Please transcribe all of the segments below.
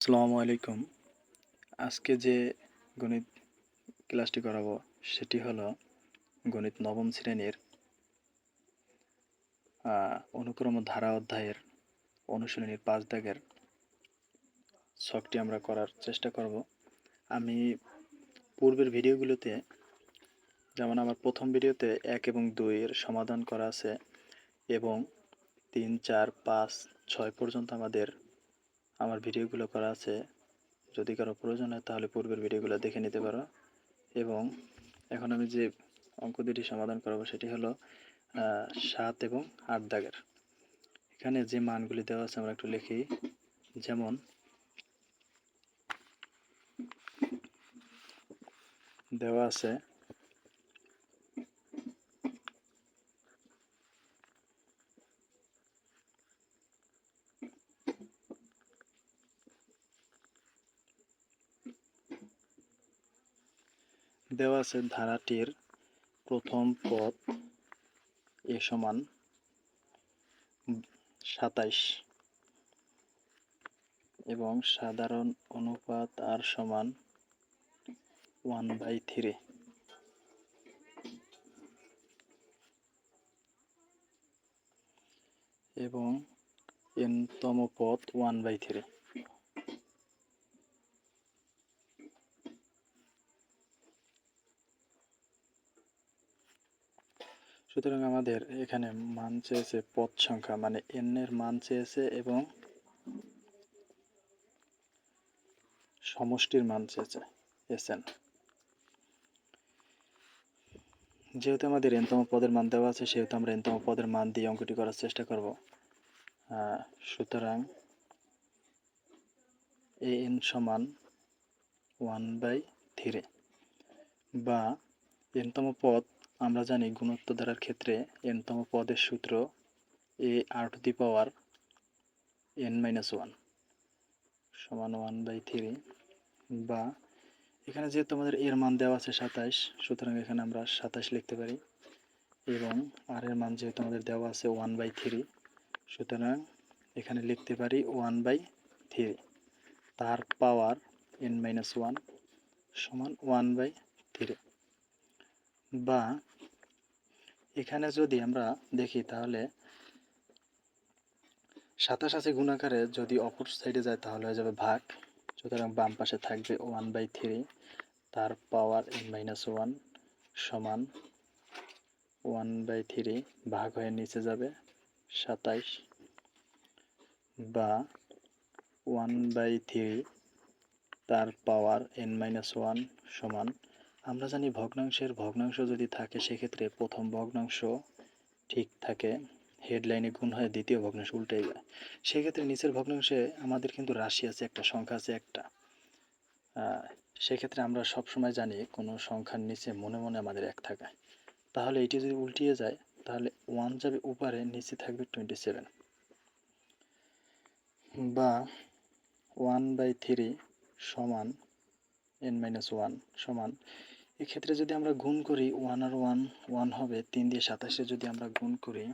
আসসালামু আলাইকুম। আজকে যে গণিত ক্লাসটি করাবো, সেটি হলো গণিত নবম শ্রেণির অনুক্রম ধারা অধ্যায়ের অনুশীলনীর পাঁচ দাগের ছকটি আমরা করার চেষ্টা করব। আমি পূর্বের ভিডিওগুলোতে, যেমন আমার প্রথম ভিডিওতে এক এবং দুইয়ের সমাধান করা আছে এবং তিন, চার, পাঁচ, ছয় পর্যন্ত আমাদের আমার ভিডিওগুলো করা আছে। যদি কারও প্রয়োজন হয় তাহলে পূর্বের ভিডিওগুলো দেখে নিতে পারো। এবং এখন আমি যে অঙ্ক দুটি সমাধান করাবো সেটি হলো সাত এবং আট দাগের। এখানে যে মানগুলি দেওয়া আছে আমরা একটু লিখি। যেমন, দেওয়া আছে দেওয়া আছে ধারাটির প্রথম পদ এ সমান সাতাইশ এবং সাধারণ অনুপাত আর সমান ওয়ান বাই থ্রি। এবং এনতম পথ ওয়ান বাই থ্রি। সুতরাং আমাদের এখানে মান চেয়েছে পদ সংখ্যা মানে এন এর মান চেয়েছে এবং সমষ্টির মান চেয়েছে এস এন যেহেতু আমাদের এনতম পদের মান দেওয়া আছে, সেহেতু আমরা এনতম পদের মান দিয়ে অঙ্কটি করার চেষ্টা করব। সুতরাং এ এন সমান ওয়ান বাই থ্রি বা এনতম পদ আমরা জানি গুণোত্তর ধারার ক্ষেত্রে এনতম পদের সূত্র A R to the power N minus one সমান ওয়ান বাই থ্রি বা এখানে যেহেতু আমাদের এর মান দেওয়া আছে সাতাইশ, সুতরাং এখানে আমরা সাতাইশ লিখতে পারি এবং আর এর মান যেহেতু আমাদের দেওয়া আছে ওয়ান বাই থ্রি সুতরাং এখানে লিখতে পারি ওয়ান বাই থ্রি তার পাওয়ার এন মাইনাস ওয়ান সমান ওয়ান বাই থ্রি বা এখানে যদি আমরা দেখি তাহলে সাতাশ আছে গুণাকারে যদি অপর সাইডে যায় তাহলে হয়ে যাবে ভাগ। সুতরাং বাম পাশে থাকবে ওয়ান বাই থ্রি তার পাওয়ার এন মাইনাস ওয়ান সমান ওয়ান বাই থ্রি ভাগ হয়ে নিচে যাবে সাতাইশ বা ওয়ান বাই থ্রি তার পাওয়ার এন মাইনাস ওয়ান সমান আমরা জানি ভগ্নাংশের ভগ্নাংশ যদি থাকে, সেক্ষেত্রে প্রথম ভগ্নাংশ ঠিক থাকে হেডলাইনে গুণ হয় দ্বিতীয় ভগ্নাংশ উল্টে যায়। সেক্ষেত্রে নিচের ভগ্নাংশে আমাদের কিন্তু রাশি আছে একটা, সংখ্যা আছে একটা। সেক্ষেত্রে আমরা সব সময় জানি কোনো সংখ্যার নিচে মনে মনে আমাদের এক থাকে তাহলে এটি যদি উল্টিয়ে যায়, তাহলে ওয়ান যাবে উপরে, নিচে থাকবে টোয়েন্টি সেভেন বা ওয়ান বাই থ্রি সমান এন মাইনাস ওয়ান সমান এক্ষেত্রে যদি আমরা গুণ করি ওয়ান আর ওয়ান ওয়ান হবে, তিন দিয়ে সাতাশে যদি আমরা গুণ করি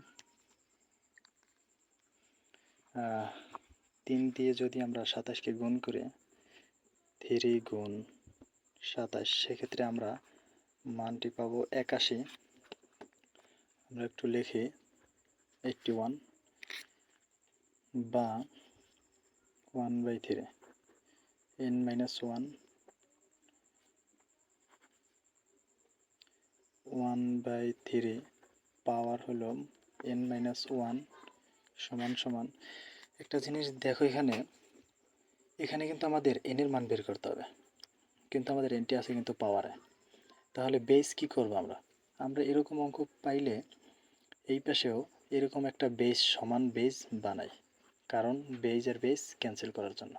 তিন দিয়ে যদি আমরা সাতাশকে গুণ করি থ্রি গুণ সাতাশ, সেক্ষেত্রে আমরা মানটি পাবো একাশি। আমরা একটু লিখি এইটটি ওয়ান বা one by three N minus one one by three power হলো এন মাইনাস ওয়ান সমান সমান। একটা জিনিস দেখো এখানে এখানে কিন্তু আমাদের এন এর মান বের করতে হবে। কিন্তু আমাদের এনটি আছে কিন্তু পাওয়ারে তাহলে বেস কি করব আমরা? আমরা এরকম অঙ্ক পাইলে এই পাশেও এরকম একটা বেস সমান বেস বানাই। কারণ বেজ আর বেস ক্যান্সেল করার জন্য।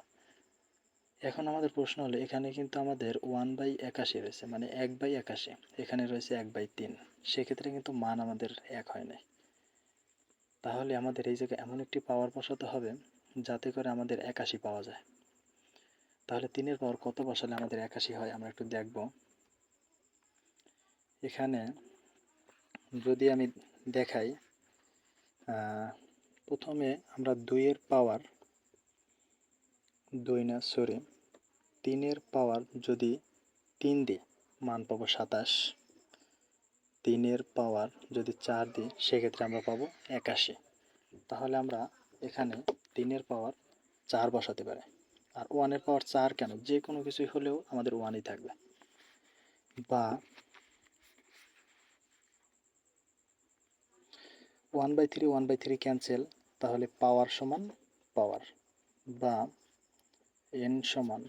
এখন আমাদের প্রশ্ন হলো, এখানে কিন্তু আমাদের ওয়ান বাই একাশি রয়েছে মানে এক বাই একাশি। এখানে রয়েছে এক বাই তিন। সেক্ষেত্রে কিন্তু মান আমাদের এক হয় নাই। তাহলে আমাদের এই জায়গায় এমন একটি পাওয়ার বসাতে হবে, যাতে করে আমাদের একাশি পাওয়া যায়। তাহলে তিনের পাওয়ার কত বসালে আমাদের একাশি হয়? আমরা একটু দেখব। এখানে যদি আমি দেখাই প্রথমে আমরা দুইয়ের পাওয়ার দুই না সরি তিনের পাওয়ার যদি তিন দিই মান পাবো সাতাশ। তিনের পাওয়ার যদি চার দিই সেক্ষেত্রে আমরা পাবো একাশি। তাহলে আমরা এখানে তিনের পাওয়ার চার বসাতে পারি। আর ওয়ানের পাওয়ার চার কেন? যে কোনো কিছুই হলেও আমাদের ওয়ানই থাকবে। বা one by three, one by three cancel, তাহলে পাওয়ার সমান পাওয়ার। বা এন সমান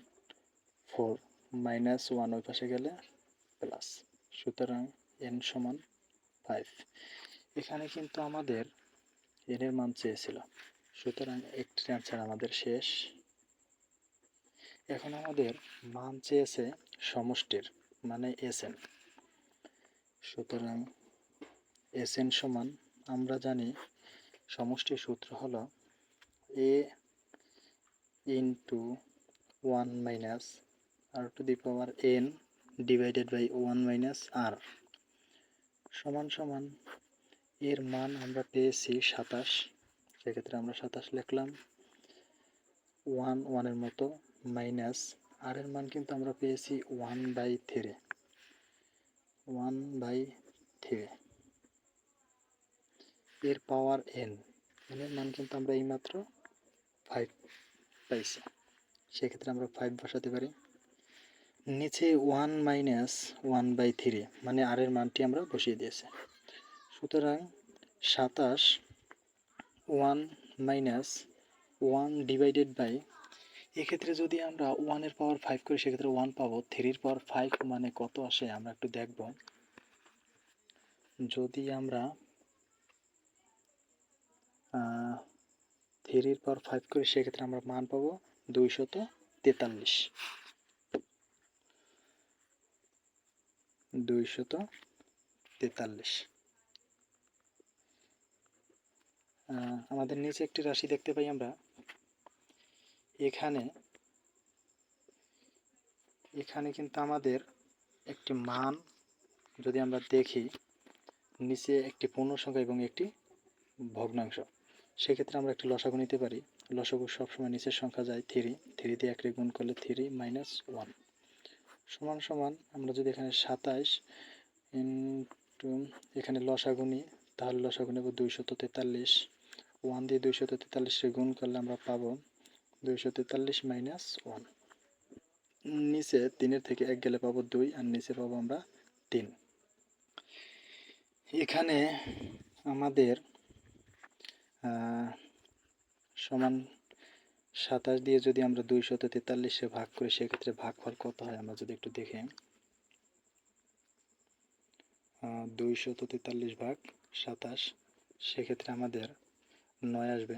ফোর মাইনাস ওয়ান ওই পাশে গেলে প্লাস সুতরাং এন সমান ফাইভ এখানে কিন্তু আমাদের এনের মান চেয়েছিল। সুতরাং একটি অ্যান্সার আমাদের শেষ। এখন আমাদের মান চেয়েছে সমষ্টির মানে এস এন সুতরাং এস এন সমান, আমরা জানি সমষ্টির সূত্র হলো A into one minus R to the power N divided by one minus R সমান সমান এর মান আমরা পেয়েছি সাতাশ। সেক্ষেত্রে আমরা সাতাশ লিখলাম। ওয়ান ওয়ানের মতো মাইনাস আর এর মান কিন্তু আমরা পেয়েছি one by three one by three এর পাওয়ার এন এনের মান কিন্তু আমরা এইমাত্র ফাইভ পাইছি। সেক্ষেত্রে আমরা ফাইভ বসাতে পারি। নিচে one minus one by three মানে আর এর মানটি আমরা বসিয়ে দিয়েছি। সুতরাং সাতাশ one minus one divided by এক্ষেত্রে যদি আমরা ওয়ানের পাওয়ার ফাইভ করি, সেক্ষেত্রে ওয়ান পাবো। থ্রির পাওয়ার ফাইভ মানে কত আসে আমরা একটু দেখব। যদি আমরা থ্রির পাওয়ার ফাইভ করি, সেক্ষেত্রে আমরা মান পাবো দুইশত তেতাল্লিশ। দুইশত তেতাল্লিশ। আমাদের নিচে একটি রাশি দেখতে পাই আমরা। এখানে এখানে কিন্তু আমাদের একটি মান যদি আমরা দেখি, নিচে একটি পূর্ণ সংখ্যা এবং একটি ভগ্নাংশ। সেক্ষেত্রে আমরা একটি লসাগু নিতে পারি। লসাগু সবসময় নিচের সংখ্যা যায় থ্রি থ্রি দিয়ে একটি গুণ করলে থ্রি মাইনাস ওয়ান সমান সমান আমরা যদি এখানে সাতাইশ ইন্টু এখানে লসাগু নিই, তাহলে লসাগু নেব দুইশত তেতাল্লিশ। ওয়ান দিয়ে দুইশত তেতাল্লিশে গুণ করলে আমরা পাবো দুইশো তেতাল্লিশ মাইনাস ওয়ান নিচে তিনের থেকে এক গেলে পাবো দুই, আর নিচে পাবো আমরা তিন। এখানে আমাদের সমান সাতাশ দিয়ে যদি আমরা দুইশত তেতাল্লিশে ভাগ করি, সেক্ষেত্রে ভাগফল কত হয় আমরা যদি একটু দেখি? দুইশত তেতাল্লিশ ভাগ সাতাশ, সেক্ষেত্রে আমাদের নয় আসবে।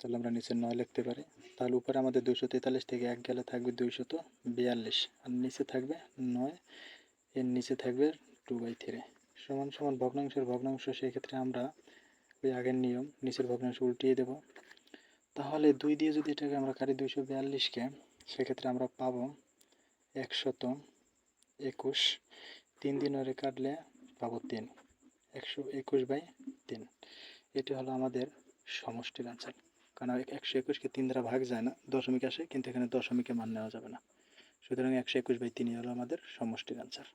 তাহলে আমরা নিচে নয় লিখতে পারি। তাহলে উপরে আমাদের দুইশো তেতাল্লিশ থেকে এক গেলে থাকবে দুইশত বিয়াল্লিশ, আর নিচে থাকবে নয়, এর নিচে থাকবে টু বাই থ্রি সমান সমান ভগ্নাংশের ভগ্নাংশ সেক্ষেত্রে আমরা ওই আগের নিয়ম, নিচের ভগ্নাংশ উল্টিয়ে দেব। তাহলে দুই দিয়ে যদি এটাকে আমরা কাটি দুইশো বিয়াল্লিশকে, সেক্ষেত্রে আমরা পাবো একশত একুশ। তিন দিন ওরে কাটলে পাবো তিন, একশো একুশ বাই তিন। এটি হলো আমাদের সমষ্টির আনসার কারণ একশো একুশকে তিন দ্বারা ভাগ যায় না, দশমিক আসে, কিন্তু এখানে দশমিকে মান নেওয়া যাবে না। সুতরাং একশো একুশ বাই তিনই হলো আমাদের সমষ্টির আনসার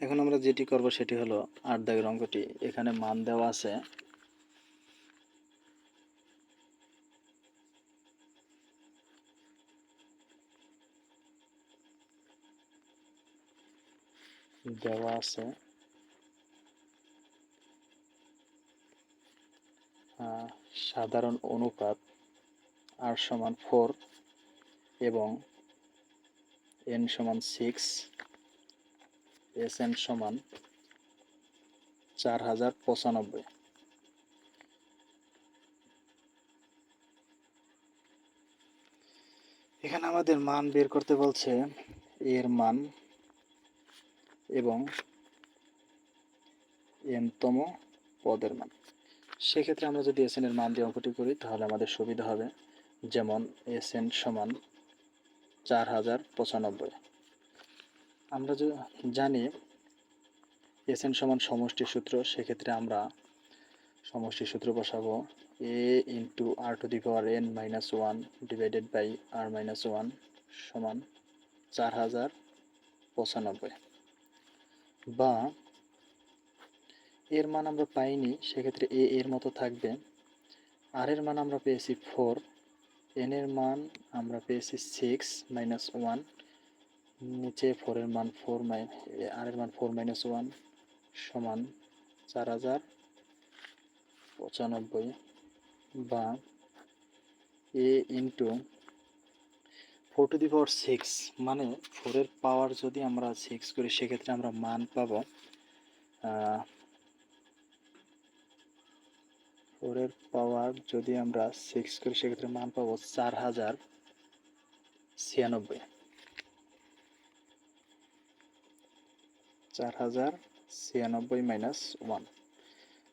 এখন আমরা যেটি করব সেটি হলো আট দাগের অঙ্কটি। এখানে মান দেওয়া আছে দেওয়া আছে সাধারণ অনুপাত আর সমান ফোর এবং এন সমান সিক্স এস এন সমান চার হাজার পঁচানব্বই। এখানে আমাদের মান বের করতে বলছে এর মান এবং এনতম পদের মান। সেক্ষেত্রে আমরা যদি এস এর মান দিয়ে অঙ্কটি করি, তাহলে আমাদের সুবিধা হবে। যেমন এস এন সমান চার হাজার পঁচানব্বই। আমরা যে জানি এস এন সমান সমষ্টি সূত্র, সেক্ষেত্রে আমরা সমষ্টি সূত্র বসাবো A into R to the power N minus one divided by R minus one সমান চার হাজার পঁচানব্বই। বা এর মান আমরা পাইনি, সেক্ষেত্রে এ এর মতো থাকবে। আর এর মান আমরা পেয়েছি ফোর এন এর মান আমরা পেয়েছি সিক্স মাইনাস ওয়ান নিচে ফোরের মান ফোর মাইন আর এর মান ফোর মাইনাস ওয়ান সমান চার হাজার পঁচানব্বই বা A into four to the power six মানে ফোরের পাওয়ার যদি আমরা সিক্স করি, সেক্ষেত্রে আমরা মান পাবো ফোরের পাওয়ার যদি আমরা সিক্স করি, সেক্ষেত্রে মান পাবো চার হাজার ছিয়ানব্বই। চার হাজার ছিয়ানব্বই মাইনাস ওয়ান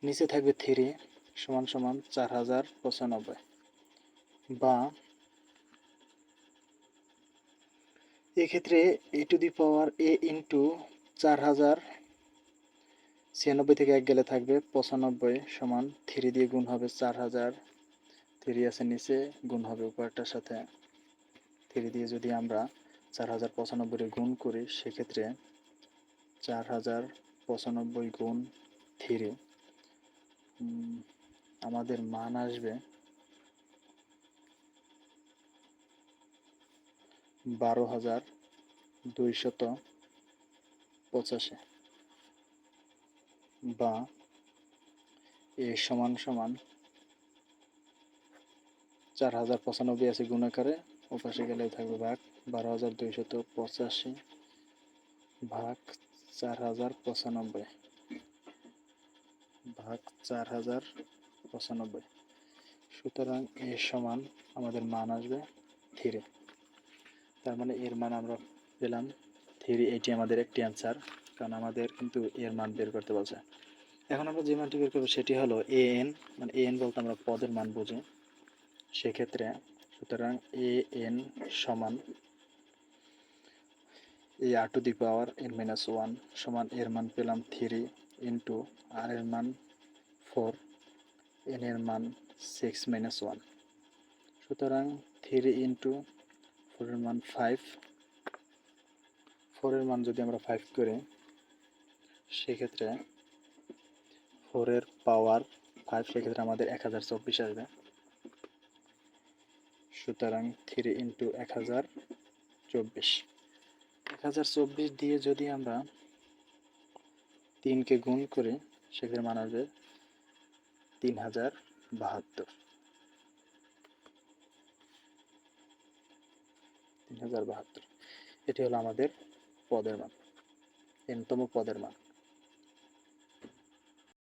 নিচে থাকবে থ্রি সমান সমান চার হাজার পঁচানব্বই। বা এক্ষেত্রে এ two the power A into চার হাজার ছিয়ানব্বই থেকে এক গেলে থাকবে পঁচানব্বই সমান থ্রি দিয়ে গুণ হবে চার হাজার। থ্রি আছে নিচে, গুণ হবে উপরটার সাথে। থ্রি দিয়ে যদি আমরা চার হাজার পঁচানব্বই গুণ করি, সেক্ষেত্রে চার হাজার পঁচানব্বই গুণ থ্রি আমাদের মান আসবে বারো হাজার দুইশত পঁচাশি বা এ সমান সমান চার হাজার পঁচানব্বই আছে গুণাকারে ওপাশে গেলে থাকবে ভাগ বারো হাজার দুইশত পঁচাশি ভাগ চার হাজার পঁচানব্বই ভাগ চার হাজার পঁচানব্বই সুতরাং এ সমান আমাদের মান আসবে থ্রি। তার মানে এর মান আমরা পেলাম থ্রি। এটি আমাদের একটি অ্যান্সার কারণ আমাদের কিন্তু এর মান বের করতে বলছে। এখন আমরা যে মানটি বের করব সেটি হলো এ এন মানে এ এন বলতে আমরা পদের মান বুঝি। সেক্ষেত্রে সুতরাং এ এন সমান A R to the power N minus one সমান এর মান পেলাম থ্রি ইন্টু আর এর মান ফোর এন এর মান সিক্স মাইনাস ওয়ান সুতরাং থ্রি ইন্টু ফোরের মান ফাইভ ফোরের মান যদি আমরা ফাইভ করি, সেক্ষেত্রে ফোরের পাওয়ার ফাইভ সেক্ষেত্রে আমাদের এক হাজার চব্বিশ আসবে। সুতরাং থ্রি ইন্টু এক হাজার চব্বিশ। দিয়ে যদি আমরা তিনকে গুণ করি সেক্ষেত্রে মান আসবে তিন হাজার বাহাত্তর। তিন হাজার বাহাত্তর। এটি হলো আমাদের পদের মান, এনতম পদের মান।